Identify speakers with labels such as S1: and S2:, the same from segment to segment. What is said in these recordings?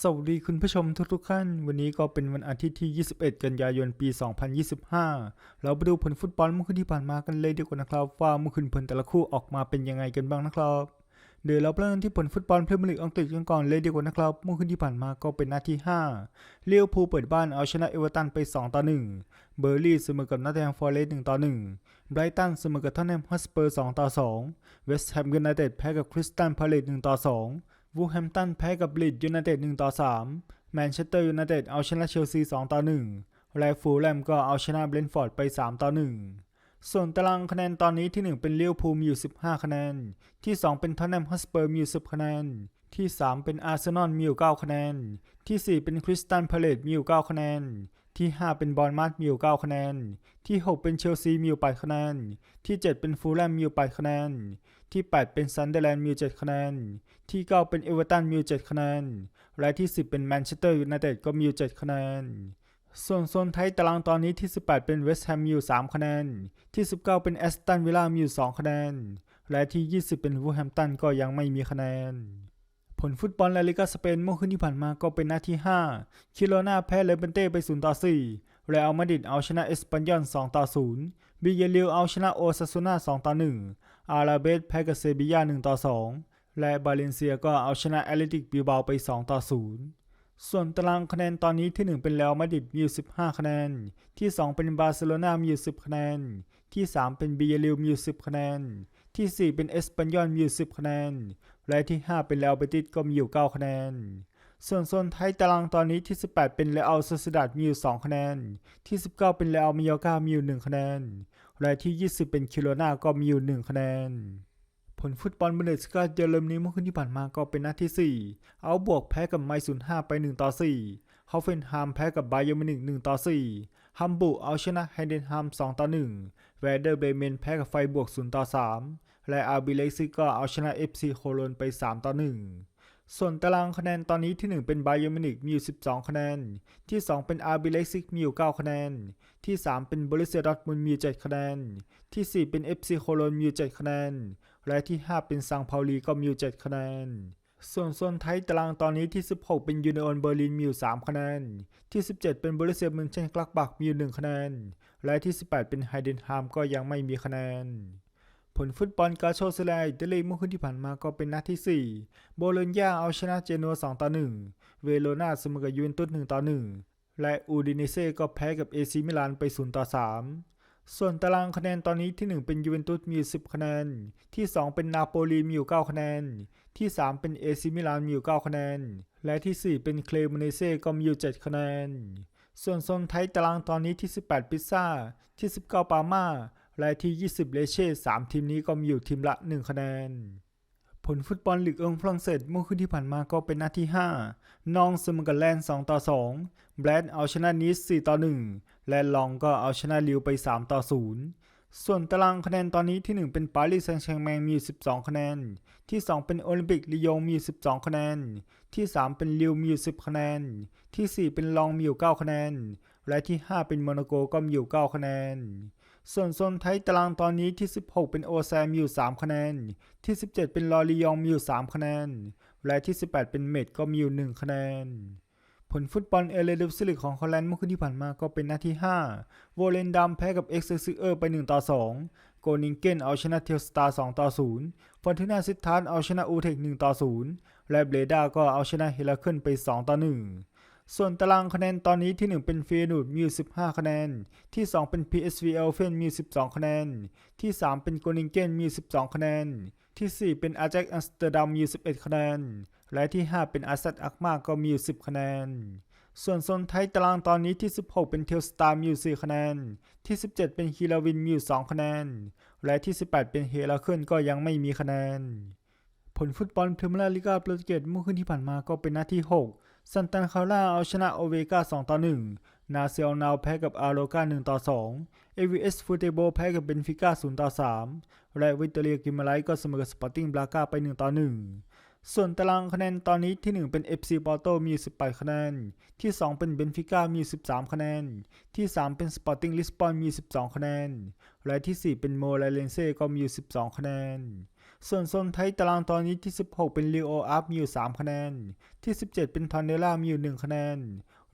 S1: สวัสดีคุณผู้ชมทุกๆท่าน วันนี้ก็เป็นวันอาทิตย์ที่ 21 กันยายน ปี 2025 เราไปดูผลฟุตบอลเมื่อคืนที่ผ่านมากันเลยดีกว่านะครับ ว่าเมื่อคืนผลแต่ละคู่ออกมาเป็นยังไงกันบ้างนะครับ เดี๋ยวเราเริ่มที่ผลฟุตบอลพรีเมียร์ลีกอังกฤษกันก่อนเลยดีกว่านะครับ เมื่อคืนที่ผ่านมาก็เป็นนัดที่ 5 เลี้ยวภูเปิดบ้านเอาชนะเอเวอร์ตันไป 2 ต่อ 1 เบอร์ลี่เสมอกับนอตติงแฮมฟอร์เรสต์1ต่อ 1 ไบรตันเสมอกับท็อตแนมฮอตสเปอร์ 2 ต่อ 2 เวสต์แฮมยูไนเต็ดแพ้กับคริสตัลพาเลต1ต่อ 2 วูแฮมตันแพ้กับลีดยูไนเต็ด1ต่อ3 แมนเชสเตอร์ยูไนเต็ดเอาชนะเชลซี2ต่อ1และฟูลแลมก็เอาชนะเบรนท์ฟอร์ดไป3ต่อ1ส่วนตารางคะแนนตอนนี้ที่ 1 เป็นเลี้ยวภูมีอยู่ 15 คะแนน ที่ 2 เป็นท็อตแนมฮอตสเปอร์มีอยู่ 10 คะแนน ที่ 3 เป็นอาร์เซนอลมีอยู่ 9 คะแนน ที่ 4 เป็นคริสตัลพาเลตมีอยู่ 9 คะแนน ที่ 5 เป็นบอลมาร์มีอยู่ 9 คะแนน ที่ 6 เป็นเชลซีมีอยู่ 8 คะแนน ที่ 7 เป็นฟูลแลมมีอยู่ 8 คะแนน ที่ 8 เป็นซันเดอร์แลนด์มีอยู่ 7 คะแนน ที่ 9 เป็นเอเวอร์ตันมีอยู่ 7 คะแนน และที่ 10 เป็นแมนเชสเตอร์ยูไนเต็ดก็มีอยู่ 7 คะแนน ส่วนโซนไทยตารางตอนนี้ที่ 18 เป็นเวสต์แฮมมีอยู่ 3 คะแนน ที่ 19 เป็นแอสตันวิลล่ามีอยู่ 2 คะแนน และที่ 20 เป็นวูแฮมตันก็ยังไม่มีคะแนน ผลฟุตบอลลาลิกาสเปนเมื่อคืนที่ผ่านมาก็เป็นนัดที่ 5 คิโรนาแพ้เลเบนเต้ไป 0 ต่อ4และอัลมาดริดเอาชนะเอสปันยอน 2 ต่อ 0 บิเยลิวเอาชนะโอซาซูน่า 2 ต่อ 1 อาราเบสแพ้กับเซบียา 1 ต่อ 2 และบาเลนเซียก็เอาชนะแอตเลติกบิลบาไป 2 ต่อ 0 ส่วนตารางคะแนนตอนนี้ที่ 1 เป็นเรอัลมาดริดมีอยู่15 คะแนน ที่ 2 เป็นบาร์เซโลนามีอยู่10 คะแนน ที่ 3 เป็นบิเยลิวมีอยู่10 คะแนนที่ 4 เป็นเอสปันยอนมีอยู่10คะแนน และที่ 5 เป็นเรอัลเบติสก็มีอยู่ 9 คะแนน ส่วนโซนไทยตารางตอนนี้ที่ 18 เป็นเรอัลโซซิดาดมีอยู่ 2 คะแนน ที่ 19 เป็นเรอัลมิโยกามีอยู่ 1 คะแนนและที่ 20 เป็นคิโรนาก็มีอยู่ 1 คะแนน ผลฟุตบอลบุนเดสกาเยอรมนีเมื่อคืนที่ผ่านมาก็เป็นนัดที่ 4 เอาบวกแพ้กับไมซูน5ไป 1 ต่อ4ฮอฟเฟนฮามแพ้กับไบเยอร์มินิก1ต่อ4ฮัมบูเอาชนะไฮเดนฮาม2ต่อ1แวเดอร์เบเมนแพ้กับไฟบวก0ต่อ3 และอาบีเลซิกก็เอาชนะ FC โคโลนไป 3 ต่อ 1 ส่วนตารางคะแนนตอนนี้ที่ 1 เป็นไบเยอร์มินิกมีอยู่ 12 คะแนน ที่ 2 เป็นอาร์บีเลซิกมีอยู่ 9 คะแนน ที่ 3 เป็นบริเซียดอร์ทมุนมีอยู่ 7 คะแนน ที่ 4 เป็น FC โคโลนมีอยู่ 7 คะแนน และที่ 5 เป็นซังพาลีก็มีอยู่ 7 คะแนนส่วนโซนไทยตารางตอนนี้ที่ 16 เป็นยูเนออนเบอร์ลินมีอยู่ 3 คะแนน ที่ 17 เป็นบริเซียมินเชนกลักบักมีอยู่ 1 คะแนน และที่ 18 เป็นไฮเดนฮามก็ยังไม่มีคะแนน ผลฟุตบอลกาโชสไลอิตาลีเมื่อคืนที่ผ่านมาก็เป็นนัดที่ 4 โบโลญญาเอาชนะเจนัว2ต่อ1 เวโรนาเสมอกับยูเวนตุส1ต่อ1 และอูดิเนเซ่ก็แพ้กับเอซิมิลานไป0ต่อ3 ส่วนตารางคะแนนตอนนี้ที่ 1 เป็นยูเวนตุสมีอยู่10 คะแนน ที่ 2 เป็นนาโปลีมีอยู่ 9 คะแนน ที่ 3 เป็นเอซิมิลานมีอยู่ 9 คะแนน และที่ 4 เป็นเคลมเนเซ่ก็มีอยู่ 7 คะแนน ส่วนโซนไทยตารางตอนนี้ที่ 18พิซซ่า ที่ 19 ปาม่า และที่ 20 เลเช่3ทีมนี้ก็มีอยู่ทีมละ 1 คะแนน ผลฟุตบอลลีกเอิงฝรั่งเศสเมื่อคืนที่ผ่านมาก็เป็นนัดที่ 5 นองเสมอกับแลนด์2ต่อ 2 แบรดเอาชนะนิส4ต่อ 1 และลองก็เอาชนะลิวไป 3 ต่อ 0 ส่วนตารางคะแนนตอนนี้ที่ 1 เป็นปารีสแซงต์แชร์แมงมี12 คะแนน ที่ 2 เป็นโอลิมปิกลียงมี12 คะแนน ที่ 3 เป็นลิวมี10 คะแนน ที่ 4 เป็นลองมีอยู่9คะแนน และที่ 5 เป็นโมนาโกก็มีอยู่ 9 คะแนน ส่วนโซนไทยตารางตอนนี้ที่ 16 เป็นโอแซมมีอยู่ 3 คะแนน ที่ 17 เป็นลอรียองมีอยู่ 3 คะแนน และที่ 18 เป็นเมดก็มีอยู่ 1 คะแนน ผลฟุตบอลเอเลดิฟซิลิกของฮอลแลนด์เมื่อคืนที่ผ่านมาก็เป็นนัดที่ 5 โวเลนดัมแพ้กับเอ็กเซซิเออร์ไป 1 ต่อ 2 โกนิงเกนเอาชนะเทลสตาร์ 2 ต่อ 0ฟอนตินาซิทานเอาชนะอูเทค 1 ต่อ 0 และเบรดาก็เอาชนะเฮลาเคิลไป 2 ต่อ 1 ส่วนตารางคะแนนตอนนี้ที่ 1 เป็นเฟยนูดมีอยู่15 คะแนน ที่ 2 เป็น PSV เอลเฟนมี 12 คะแนน ที่ 3 เป็นโกนิงเกนมี 12 คะแนน ที่ 4 เป็นอาแจ็คอัมสเตอร์ดัมมี 11 คะแนน และที่ 5 เป็นอาซัดอักมาก็มีอยู่ 10 คะแนน ส่วนโซนไทยตารางตอนนี้ที่ 16 เป็นเทลสตาร์มีอยู่ 4 คะแนน ที่ 17 เป็นฮิลาวินมีอยู่ 2 คะแนน และที่ 18 เป็นเฮลาเคิลก็ยังไม่มีคะแนน ผลฟุตบอลพรีเมียร์ลีกาโปรตุเกสเมื่อคืนที่ผ่านมาก็เป็นนัดที่ 6 ซันตันคาร่าเอาชนะโอเวกา2ต่อ1 นาเซลนาวแพ้กับอาโรกา1ต่อ2 AVS ฟูเตโบแพ้กับเบนฟิก้า0ต่อ3 และวิตเตอเรียกิมาไลก็เสมอกับสปอร์ติ้งบราก้าไป1ต่อ1 ส่วนตารางคะแนนตอนนี้ที่ 1 เป็น FC ปอร์โตมี 18 คะแนน ที่ 2 เป็นเบนฟิก้ามี 13 คะแนน ที่ 3 เป็นสปอร์ติ้งลิสบอนมี 12 คะแนน และที่ 4 เป็นโมไลเลนเซ่ก็มี 12 คะแนน ส่วนโซนไทยตารางตอนนี้ที่ 16 เป็นลีโออัพมีอยู่ 3 คะแนน ที่ 17 เป็นทอนเนล่ามีอยู่ 1 คะแนน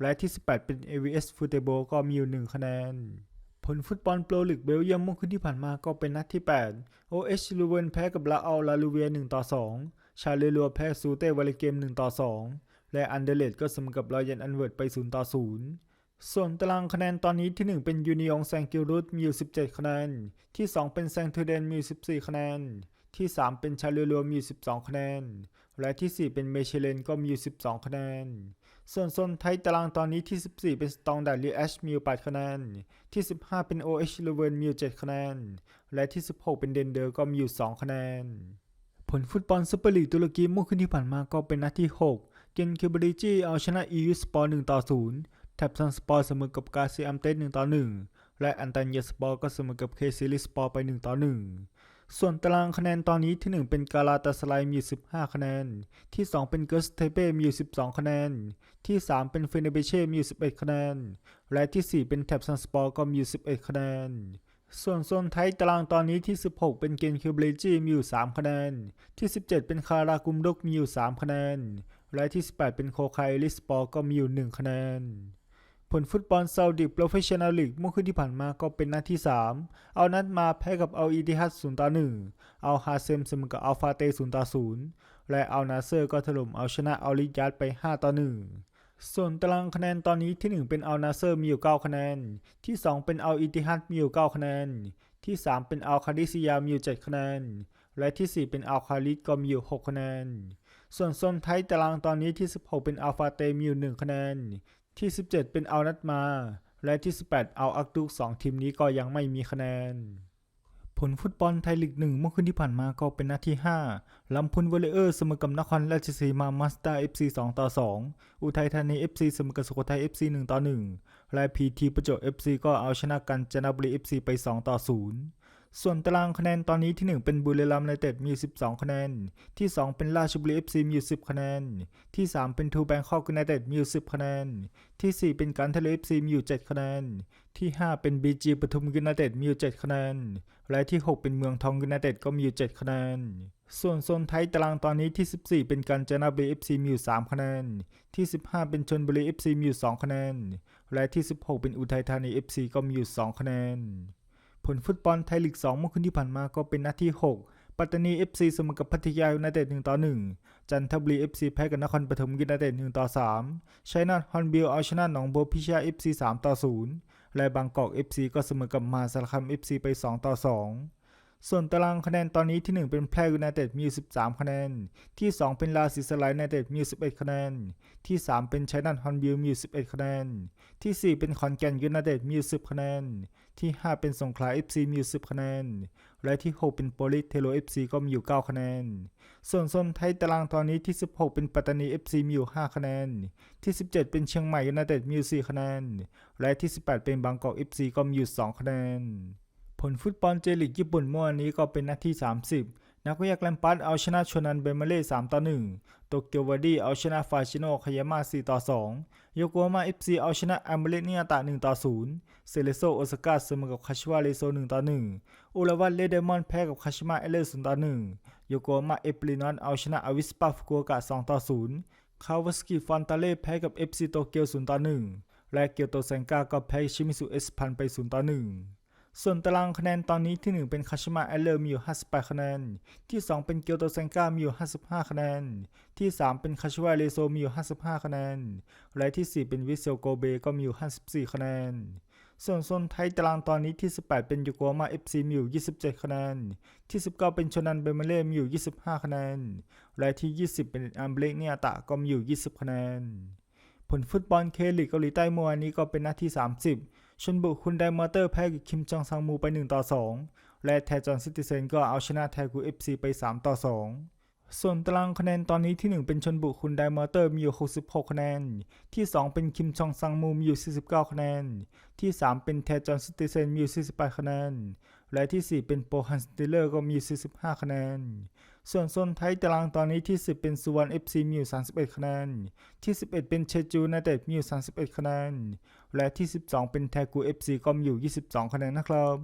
S1: และที่ 18 เป็น AVS f u t e b o ก็มีอยู่ 1 คะแนน ผลฟุตบอลโปรลีกเบลเยียมเมื่อคืนที่ผ่านมาก็เป็นนัดที่ 8 OH ลูเวนแพ้กับลาอัลลาลูเวีย1ต่อ 2 ชาเลลัวแพ้ซูเต้วาเลเกม 1 ต่อ 2 และอันเดเลดก็เสมอกับรอยันอันเวิร์ดไป 0 ต่อ 0ส่วนตารางคะแนนตอนนี้ที่ 1 เป็นยูนิองแซงกิลรุตมีอยู่ 17 คะแนน ที่ 2 เป็นแซงเทเดนมีอยู่14 คะแนน ที่ 3 เป็นชาลลัวมีอยู่12 คะแนน และที่ 4 เป็นเมเชเลนก็มีอยู่12 คะแนน ส่วนโซนไทยตารางตอนนี้ที่ 14 เป็นสตองดัดลีแอชมีอยู่8คะแนน ที่ 15 เป็น OH ลูเวนมีอยู่7คะแนน และที่ 16 เป็นเดนเดอร์ก็มีอยู่ 2 คะแนน ผลฟุตบอลซุปเปอร์ลีกตุรกีเมื่อคืนที่ผ่านมาก็เป็นนัดที่ 6 เกนเคบริจีเอาชนะอียูสปอร์1ต่อ0แท็บซันสปอร์เสมอกับกาซิอัมเตส1ต่อ1และอันตันเยสปอร์ก็เสมอกับเคซิลิสปอร์ไป 1 ต่อ 1 ส่วนตารางคะแนนตอนนี้ที่ 1 เป็นกาลาตาสไลมีอยู่15 คะแนน ที่ 2 เป็นเกสเทเป้มีอยู่12 คะแนน ที่ 3 เป็นเฟเนเบเช่มีอยู่11 คะแนน และที่ 4 เป็นแท็บซันสปอร์ก็มีอยู่11 คะแนน ส่วนโซนไทยตารางตอนนี้ที่ 16 เป็นเกนคิวเบรจีมีอยู่ 3 คะแนน ที่ 17 เป็นคารากุมดกมีอยู่ 3 คะแนน และที่ 18 เป็นโคไคลิสปอร์ก็มีอยู่ 1 คะแนน ผลฟุตบอลซาอุดิโปรเฟชชั่นแนลลีกเมื่อคืนที่ผ่านมาก็เป็นนัดที่ 3 เอานัดมาแพ้กับเอาอีดิฮัด0ต่อ1เอาฮาเซมเสมอกับอัลฟาเต0ต่อ0และเอานาเซอร์ก็ถล่มเอาชนะเอาลิยัดไป 5 ต่อ1ส่วนตารางคะแนนตอนนี้ที่ 1 เป็นเอัลนาเซอร์มีอยู่ 9 คะแนน ที่ 2 เป็นเอัลอิติฮัดมีอยู่ 9 คะแนน ที่ 3 เป็นเอัลคาดิซิยามีอยู่ 7 คะแนน และที่ 4 เป็นเอัลคาลิดก็มีอยู่ 6 คะแนน ส่วนโซนไทยตารางตอนนี้ที่ 16 เป็นอัลฟาเตมีอยู่ 1 คะแนน ที่ 17 เป็นอัลนัตมา และที่ 18อัลอักดุก2ทีมนี้ก็ยังไม่มีคะแนน ผลฟุตบอลไทยลีกหนึ่งเมื่อคืนที่ผ่านมาก็เป็นนัดที่ 5 ลำพูนวอลเลเยอร์เสมอกับนครราชสีมามาสเตอร์เอฟซี2ต่อ2อุทัยธานีเอฟซีเสมอกับสุโขทัยเอฟซี1ต่อ1และพีทีประจวบเอฟซีก็เอาชนะกันจนบุรีเอฟซีไป2ต่อ0 ส่วนตารางคะแนนตอนนี้ที่ 1 เป็นบุรีรัมย์ยูไนเต็ดมี 12 คะแนน ที่ 2 เป็นราชบุรีเอฟซีมี 10 คะแนน ที่ 3 เป็นทูแบงคอกยูไนเต็ดมี 10 คะแนน ที่ 4 เป็นการทะเลเอฟซีมีอยู่ 7 คะแนน ที่ 5 เป็นบีจีปทุมยูไนเต็ดมีอยู่ 7 คะแนน และที่ 6 เป็นเมืองทองยูไนเต็ดก็มีอยู่ 7 คะแนน ส่วนโซนไทยตารางตอนนี้ที่ 14 เป็นการจนาบุรีเอฟซีมีอยู่ 3 คะแนน ที่ 15 เป็นชนบุรีเอฟซีมีอยู่ 2 คะแนน และที่ 16 เป็นอุทัยธานีเอฟซีก็มีอยู่ 2 คะแนน ผลฟุตบอลไทยลีก 2 เมื่อคืนที่ผ่านมาก็เป็นนัดที่ 6 ปัตตานี FC เสมอกับพัทยายูไนเต็ด1ต่อ 1 จันทบุรี FC แพ้กับนครปฐมยูไนเต็ด1ต่อ 3ชัยนาทฮอนบิลเอาชนะหนองบัวพิชยา FC 3ต่อ 0 และบางกอก FC ก็เสมอกับมหาสารคาม FC ไป 2 ต่อ 2ส่วนตารางคะแนนตอนนี้ที่ 1 เป็นแพร่ยูไนเต็ดมี 13 คะแนน ที่ 2 เป็นลาซิสไลยูไนเต็ดมี 11 คะแนน ที่ 3 เป็นชัยนาทฮอนบิลมี 11 คะแนน ที่ 4 เป็นขอนแก่นยูไนเต็ดมี 10 คะแนน ที่ 5 เป็นสงขลา FC มี10คะแนน และที่ 6 เป็นโปลิสเทโล FC ก็มีอยู่ 9 คะแนน ส่วนโซนไทยตารางตอนนี้ที่ 16 เป็นปัตตานี FC มีอยู่ 5 คะแนน ที่ 17 เป็นเชียงใหม่ยูไนเต็ดมีอยู่4คะแนน และที่ 18 เป็นบางกอก FC ก็มีอยู่ 2 คะแนน ผลฟุตบอลเจลิกญี่ปุ่นเมื่อวานนี้ก็เป็นนัดที่ 30 นักวิทยาแกรมปัสเอาชนะชนันเบเมเล่3ต่อ1โตเกียววารีเอาชนะฟาชิโนคายาม่า4ต่อ2โยโกฮาม่า FC เอาชนะอัมเบเลเนียตะ1ต่อ0เซเลโซโอซาก้าเสมอกับคาชิวาเรโซ1ต่อ1อุลาวัตเลเดมอนแพ้กับคาชิมาเอเลอร์0ต่อ1โยโกฮาม่าเอปลินอนเอาชนะอวิสปาฟุกุโอกะ2ต่อ0คาวาสกิฟอนตาเล่แพ้กับ FC โตเกียว0ต่อ1และเกียวโตเซนกาก็แพ้ชิมิสุเอสพันไป0ต่อ1 ส่วนตารางคะแนนตอนนี้ที่ 1 เป็นคาชิมาเอลเลอร์มีอยู่ 58 คะแนน ที่ 2 เป็นเกียวโตเซนกามีอยู่ 55 คะแนน ที่ 3 เป็นคาชิวาเรโซมีอยู่ 55 คะแนน และที่ 4 เป็นวิเซลโกเบก็มีอยู่ 54 คะแนน ส่วนโซนไทยตารางตอนนี้ที่ 18 เป็นยูโกฮาม่า FC มีอยู่ 27 คะแนน ที่ 19 เป็นชนันเบเมเล่มีอยู่ 25 คะแนน และที่ 20 เป็นอัมเบเลเนียตะก็มีอยู่ 20 คะแนน ผลฟุตบอลเคลีกเกาหลีใต้เมื่อวานนี้ก็เป็นนัดที่ 30 ชนบุรีคุณไดมอเตอร์แพ้กับคิมจองซังมูไป 1 ต่อ 2 และแทจอนซิติเซนก็เอาชนะแทกูเอฟซีไป 3 ต่อ 2 ส่วนตารางคะแนนตอนนี้ที่ 1 เป็นชนบุรีคุณไดมอเตอร์มีอยู่ 66 คะแนน ที่ 2 เป็นคิมจองซังมูมีอยู่ 49 คะแนน ที่ 3 เป็นแทจอนซิติเซนมีอยู่ 48 คะแนน และที่ 4 เป็นโปฮันสติเลอร์ก็มี 45 คะแนน ส่วนโซนไทยตารางตอนนี้ที่ 10 เป็นสุวรรณ FC มีอยู่ 31 คะแนน ที่ 11 เป็นเชจูยูไนเต็ดมีอยู่ 31 คะแนน และที่ 12 เป็นแทกู FC ก็มีอยู่ 22 คะแนนนะครับ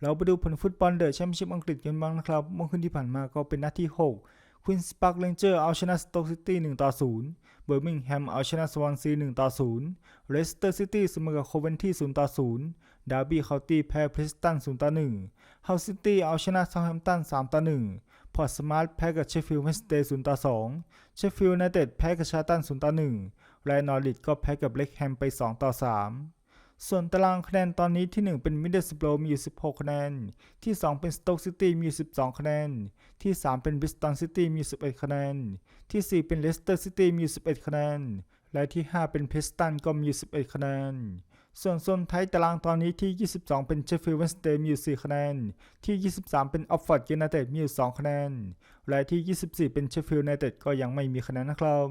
S1: เราไปดูผลฟุตบอลเดอะแชมเปี้ยนชิพอังกฤษกันบ้างนะครับ เมื่อคืนที่ผ่านมาก็เป็นนัดที่ 6ควีนส์ปาร์คเรนเจอร์เอาชนะสโต๊กซิตี้1ต่อ0เบอร์มิงแฮมเอาชนะสวอนซี1ต่อ0เลสเตอร์ซิตี้เสมอกับโคเวนที่0ต่อ0 ดาร์บี้เคาน์ตี้แพ้พริสตัน0ต่อ1เฮาซิตี้เอาชนะเซาท์แฮมป์ตัน3ต่อ1พอร์ตสมาร์ทแพ้กับเชฟฟิลด์เวสเดย์0ต่อ2เชฟฟิลด์ยูไนเต็ดแพ้กับชาร์ตัน0ต่อ1และนอริทก็แพ้กับเล็กแฮมไป2ต่อ3ส่วนตารางคะแนนตอนนี้ที่ 1 เป็นมิดเดิลสโ o รมีอยู่ 16 คะแนน ที่ 2 เป็นสโต๊กซิตี้มีอยู่ 12 คะแนน ที่ 3 เป็นบริสตันซิตี้มี 11 คะแนน ที่ 4 เป็นเลสเตอร์ซิตี้มี 11 คะแนน และที่ 5 เป็นเพสตันก็มี 11 คะแนน ส่วนโซนท้ายตารางตอนนี้ที่ 22 เป็นเชฟฟิลด์เวนสเดย์มีอยู่ 4 คะแนน ที่ 23 เป็นออฟฟอร์ดยูไนเต็ดมีอยู่ 2 คะแนน และที่ 24 เป็นเชฟฟิลด์ยูไนเต็ดก็ยังไม่มีคะแนนนะครับ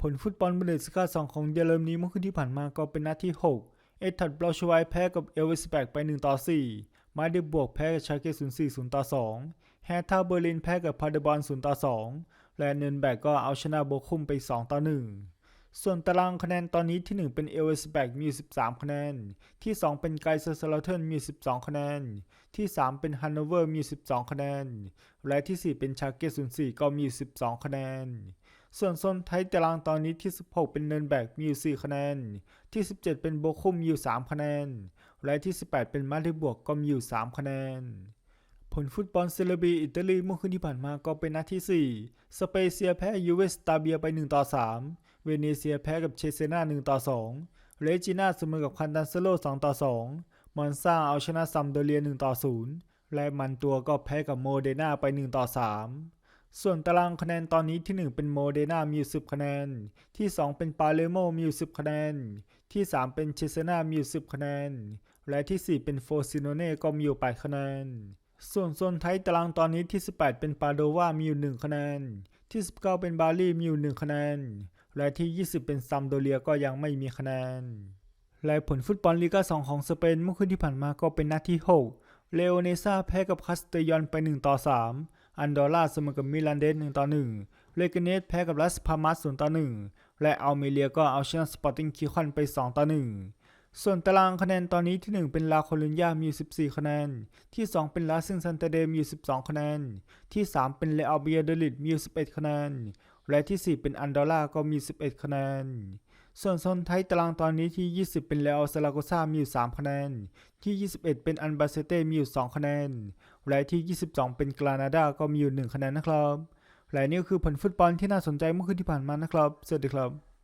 S1: ผลฟุตบอลเบนเดสกา2ของเยอรมนีเมื่อคืนที่ผ่านมาก็เป็นนัดที่ 6 เอตทัดบลอชไวแพ้กับเอลวิสแบกไป1ต่อ4มาเดบวกแพ้กับชาเก0 4 0ต่อ2แฮท่าเบอร์ลินแพ้กับพาเดบอล0ต่อ2และเนินแบกก็เอาชนะโบคุมไป2ต่อ1 ส่วนตารางคะแนนตอนนี้ที่ 1 เป็นเอลเวสแบกมี 13 คะแนน ที่ 2 เป็นไกเซอร์สลาเทนมี 12 คะแนน ที่ 3 เป็นฮันโนเวอร์มี 12 คะแนน และที่ 4 เป็นชาเก0 4ก็มี 12 คะแนน ส่วนโซนไทยตารางตอนนี้ที่ 16 เป็นเนินแบกมี 4 คะแนน ที่ 17 เป็นโบคุมมี 3 คะแนน และที่ 18 เป็นมาดริบวกก็มี 3 คะแนนผลฟุตบอลเซเลบีอิตาลีเมื่อคืนที่ผ่านมาก็เป็นนัดที่ 4 สเปเซียแพ้ยูเวสตาเบียไป 1 ต่อ 3 เวเนเซียแพ้กับเชเซนา1ต่อ2เรจิน่าเสมอกับคันดันเซโล2ต่อ2มอนซาเอาชนะซัมโดเรีย1ต่อ0และมันตัวก็แพ้กับโมเดนาไป1ต่อ3ส่วนตารางคะแนนตอนนี้ที่ 1 เป็นโมเดนามีอยู่10คะแนน ที่ 2 เป็นปาเลโมมีอยู่10คะแนน ที่ 3 เป็นเชเซนามีอยู่10คะแนน และที่ 4 เป็นโฟซิโนเน่ก็มีอยู่8คะแนนส่วนโซนไทยตารางตอนนี้ที่ 18 เป็นปาโดวามีอยู่ 1 คะแนน ที่ 19 เป็นบาลีมีอยู่ 1 คะแนน และที่ 20 เป็นซัมโดเรียก็ยังไม่มีคะแนน และผลฟุตบอลลีกา2ของสเปนเมื่อคืนที่ผ่านมาก็เป็นนัดที่ 6 เลโอเนซาแพ้กับคาสเตยอนไป 1 ต่อ 3 อันดอร่าเสมอกับมิลานเดส1ต่อ 1 เลกเนสแพ้กับลัสพามัส0ต่อ 1 และอัลเมเรียก็เอาชนะสปอร์ติ้งคิคอนไป 2 ต่อ 1ส่วนตารางคะแนนตอนนี้ที่ 1 เป็นลาโคลุญญามี 14 คะแนน ที่ 2 เป็นลาซิงซันเตเดมี 12 คะแนน ที่ 3 เป็นเลอาเบียเดลิดมี 11 คะแนน และที่ 4 เป็นอันดอร่าก็มี 11 คะแนน ส่วนโซนไทยตารางตอนนี้ที่ 20 เป็นเลอซาลาโกซามีอยู่ 3 คะแนน ที่ 21 เป็นอันบาเซเต้มีอยู่ 2 คะแนน และที่ 22 เป็นกรานาดาก็มีอยู่ 1 คะแนนนะครับ และนี่ก็คือผลฟุตบอลที่น่าสนใจเมื่อคืนที่ผ่านมานะครับ สวัสดีครับ